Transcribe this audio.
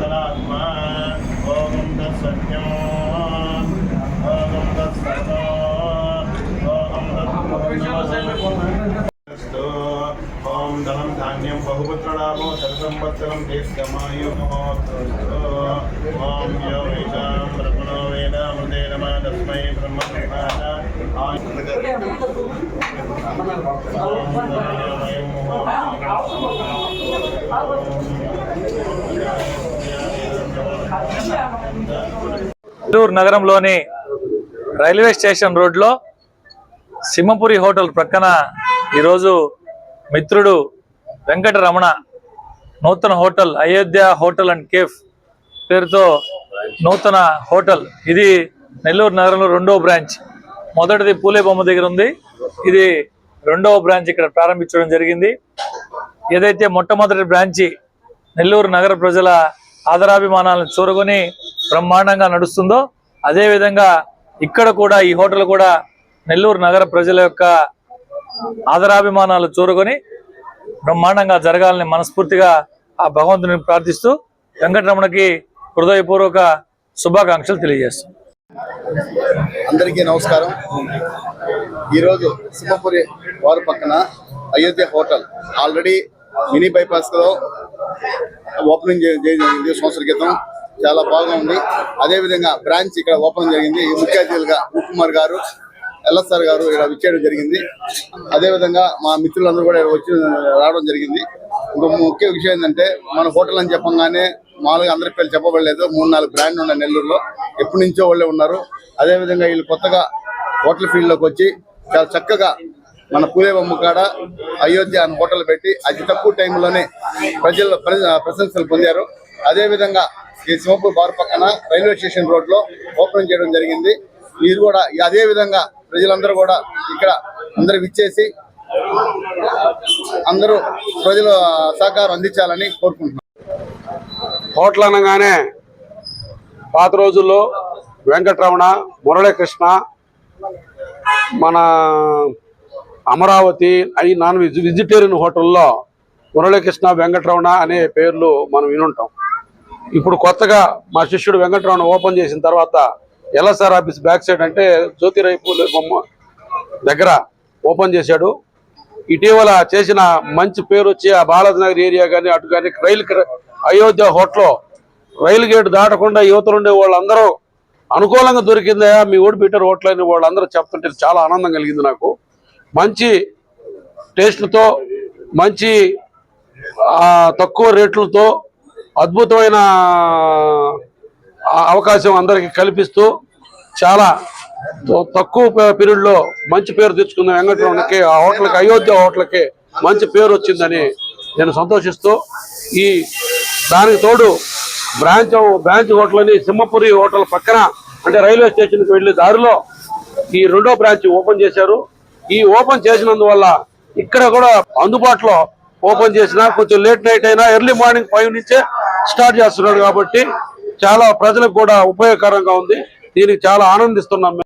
దళాత్మా ఓం తత్సత్యం ఓం తత్సతో ఓం తత్స్తు ఓం ధనం ధాన్యం బహుపుత్రలాభో సత్సంవత్సరం నెల్లూరు నగరంలోని రైల్వే స్టేషన్ రోడ్లో సింహపురి హోటల్ ప్రక్కన ఈరోజు మిత్రుడు వెంకటరమణ నూతన hotel Ayodhya hotel and cafe పేరుతో నూతన హోటల్. ఇది నెల్లూరు నగరంలో రెండో బ్రాంచ్. మొదటిది పూలే బొమ్మ దగ్గర ఉంది. ఇది రెండవ బ్రాంచ్ ఇక్కడ ప్రారంభించడం జరిగింది. ఏదైతే మొట్టమొదటి బ్రాంచి నెల్లూరు నగర ప్రజల ఆదరాభిమానాలను చూరగొని బ్రహ్మాండంగా నడుస్తుందో అదేవిధంగా ఇక్కడ కూడా ఈ హోటల్ కూడా నెల్లూరు నగర ప్రజల యొక్క ఆదరాభిమానాలు చూరగొని బ్రహ్మాండంగా జరగాలని మనస్ఫూర్తిగా ఆ భగవంతుని ప్రార్థిస్తూ వెంకటరమణకి హృదయపూర్వక శుభాకాంక్షలు తెలియజేస్తాం అందరికీ నమస్కారం. ఈరోజు సింహపురి వారు పక్కన అయోధ్య హోటల్. ఆల్రెడీ మినీ బైపాస్లో ఓపెనింగ్ జరిగింది సంవత్సర క్రితం. చాలా బాగుంది. అదేవిధంగా బ్రాంచ్ ఇక్కడ ఓపెన్ జరిగింది. ఈ ముఖ్య అతిథులుగా కుమార్ గారు ఎల్ఎస్ఆర్ గారు ఇక్కడ విచ్చేయడం జరిగింది. అదేవిధంగా మా మిత్రులందరూ కూడా ఇక్కడ వచ్చి రావడం జరిగింది. ఇంకో ముఖ్య విషయం ఏంటంటే మన హోటల్ అని చెప్పంగానే మామూలుగా అందరి పేర్లు చెప్పబడలేదు. మూడు నాలుగు బ్రాండ్లు ఉన్నాయి నెల్లూరులో. ఎప్పటి నుంచో వాళ్ళే ఉన్నారు. అదేవిధంగా వీళ్ళు కొత్తగా హోటల్ ఫీల్డ్లోకి వచ్చి చాలా చక్కగా మన పూలేబొమ్మ కాడ అయోధ్య అని హోటల్ పెట్టి అతి తక్కువ టైంలోనే ప్రజల్లో ప్రశంసలు పొందారు. అదేవిధంగా ఈ సింహపూర్ బార్ పక్కన రైల్వే స్టేషన్ రోడ్లో ఓపెన్ చేయడం జరిగింది. మీరు కూడా అదే విధంగా ప్రజలందరూ కూడా ఇక్కడ అందరూ విచ్చేసి అందరూ ప్రజల సహకారం అందించాలని కోరుకుంటున్నాను హోటల్ అనగానే పాత రోజుల్లో వెంకటరమణ మురళీకృష్ణ మన అమరావతి అవి నాన్ వెజ్ వెజిటేరియన్ హోటల్లో మురళీకృష్ణ వెంకటరమణ అనే పేర్లు మనం వినుంటాం. ఇప్పుడు కొత్తగా మా శిష్యుడు వెంకటరమణ ఓపెన్ చేసిన తర్వాత ఎల్ఎస్ఆర్ ఆఫీస్ బ్యాక్ సైడ్ అంటే జ్యోతిరాయపూల్ బొమ్మ దగ్గర ఓపెన్ చేశాడు. ఇటీవల చేసిన మంచి పేరు వచ్చి ఆ బాలాజీ నగర్ ఏరియా కానీ అటు కానీ రైలు అయోధ్య హోటల్లో రైలు గేట్ దాటకుండా యువతలు ఉండే వాళ్ళందరూ అనుకూలంగా దొరికిందా. మీ ఓడి పెట్టారు హోటల్ అని వాళ్ళందరూ చెప్తుంటే చాలా ఆనందం కలిగింది నాకు. మంచి టేస్ట్తో మంచి తక్కువ రేట్లతో అద్భుతమైన అవకాశం అందరికీ కల్పిస్తూ చాలా తక్కువ పీరియడ్లో మంచి పేరు తెచ్చుకున్న వెంకటరమణకి ఆ హోటల్కి అయోధ్య హోటల్కి మంచి పేరు వచ్చిందని నేను సంతోషిస్తూ ఈ దానికి తోడు బ్రాంచ్ బ్రాంచ్ హోటల్ అని సింహపురి హోటల్ పక్కన అంటే రైల్వే స్టేషన్కి వెళ్ళే దారిలో ఈ రెండో బ్రాంచ్ ఓపెన్ చేశారు ఈ ఓపెన్ చేసినందువల్ల ఇక్కడ కూడా అందుబాటులో ఓపెన్ చేసిన కొంచెం లేట్ నైట్ అయినా ఎర్లీ మార్నింగ్ ఫైవ్ నుంచే స్టార్ట్ చేస్తున్నాడు కాబట్టి చాలా ప్రజలకు కూడా ఉపయోగకరంగా ఉంది దీనికి చాలా ఆనందిస్తున్నాం మేము.